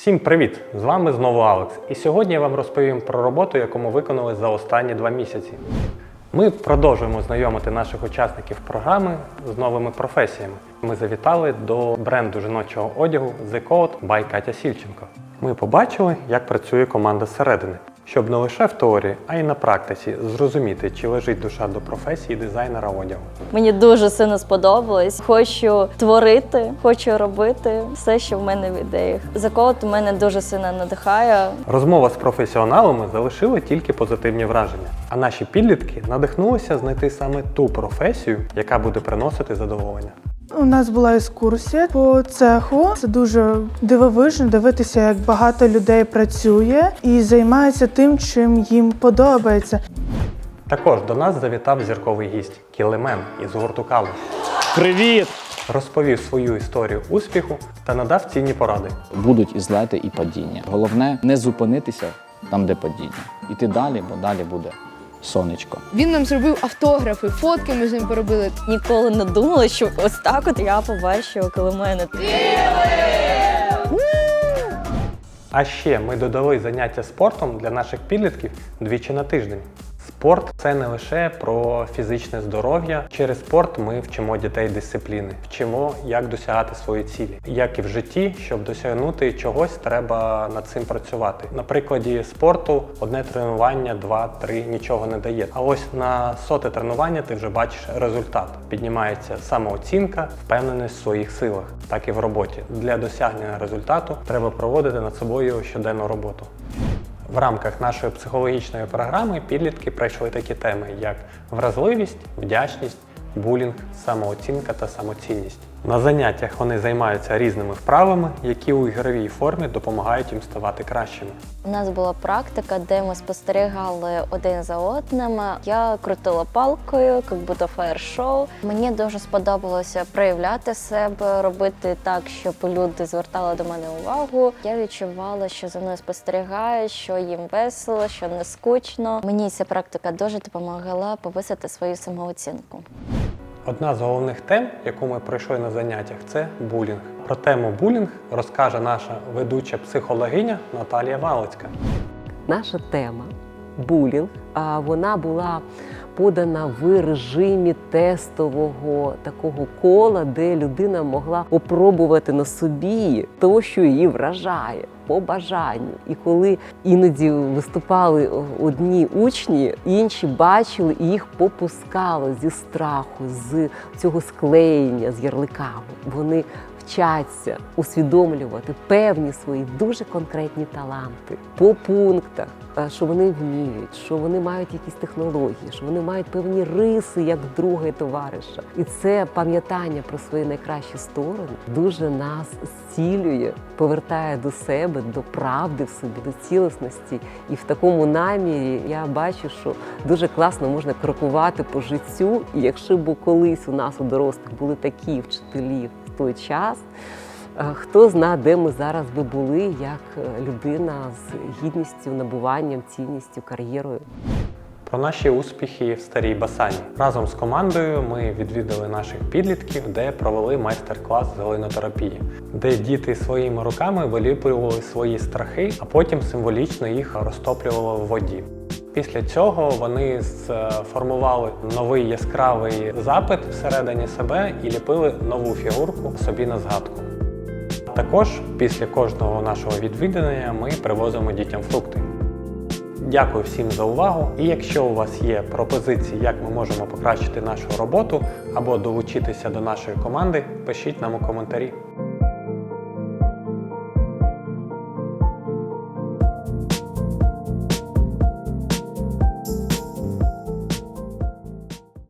Всім привіт! З вами знову Алекс. І сьогодні я вам розповім про роботу, яку ми виконали за останні два місяці. Ми продовжуємо знайомити наших учасників програми з новими професіями. Ми завітали до бренду жіночого одягу The Code by Катя Сільченко. Ми побачили, як працює команда зсередини, щоб не лише в теорії, а й на практиці зрозуміти, чи лежить душа до професії дизайнера одягу. Мені дуже сильно сподобалось. Хочу творити, хочу робити все, що в мене в ідеях. Заколот мене дуже сильно надихає. Розмова з професіоналами залишила тільки позитивні враження. А наші підлітки надихнулися знайти саме ту професію, яка буде приносити задоволення. У нас була екскурсія по цеху. Це дуже дивовижно дивитися, як багато людей працює і займається тим, чим їм подобається. Також до нас завітав зірковий гість Кілемен із гурту Калу. Привіт! Розповів свою історію успіху та надав цінні поради. Будуть і злети, і падіння. Головне не зупинитися там, де падіння. Іти далі, бо далі буде сонечко. Він нам зробив автографи, фотки ми з ним поробили. Ніколи не думала, що ось так от я побачила, коли мене А ще ми додали заняття спортом для наших підлітків двічі на тиждень. Спорт це не лише про фізичне здоров'я. Через спорт ми вчимо дітей дисципліни, вчимо, як досягати свої цілі. Як і в житті, щоб досягнути чогось, треба над цим працювати. На прикладі спорту одне тренування, два-три нічого не дає. А ось на соте тренування ти вже бачиш результат. Піднімається самооцінка, впевненість в своїх силах, так і в роботі. Для досягнення результату треба проводити над собою щоденну роботу. В рамках нашої психологічної програми підлітки пройшли такі теми, як вразливість, вдячність, булінг, самооцінка та самоцінність. На заняттях вони займаються різними вправами, які у ігровій формі допомагають їм ставати кращими. У нас була практика, де ми спостерігали один за одним. Я крутила палкою, як будто фаєр-шоу. Мені дуже сподобалося проявляти себе, робити так, щоб люди звертали до мене увагу. Я відчувала, що за мною спостерігають, що їм весело, що не скучно. Мені ця практика дуже допомогла повисити свою самооцінку. Одна з головних тем, яку ми пройшли на заняттях, це булінг. Про тему булінг розкаже наша ведуча психологиня Наталія Валицька. наша тема булінг. Вона була подана в режимі тестового такого кола, де людина могла опробувати на собі то, що її вражає. По бажанню, і коли іноді виступали одні учні, інші бачили і їх попускало зі страху, з цього склеєння з ярликами. Вони вчаться усвідомлювати певні свої дуже конкретні таланти по пунктах, е, що вони вміють, що вони мають якісь технології, що вони мають певні риси як друга і товариша. І це пам'ятання про свої найкращі сторони дуже нас зцілює, повертає до себе, до правди в собі, до цілісності. І в такому намірі я бачу, що дуже класно можна крокувати по життю. І якщо б колись у нас у дорослих були такі вчителі в той час. е, Хто зна, де ми зараз би були як е, людина з гідністю, набуванням, цінністю, кар'єрою. Про наші успіхи в старій басані. Разом з командою ми відвідали наших підлітків, де провели майстер-клас з глинотерапії, де діти своїми руками виліплювали свої страхи, а потім символічно їх розтоплювали в воді. Після цього вони сформували новий яскравий запит всередині себе і ліпили нову фігурку собі на згадку. Також після кожного нашого відвідування ми привозимо дітям фрукти. Дякую всім за увагу. І якщо у вас є пропозиції, як ми можемо покращити нашу роботу або долучитися до нашої команди, пишіть нам у коментарі.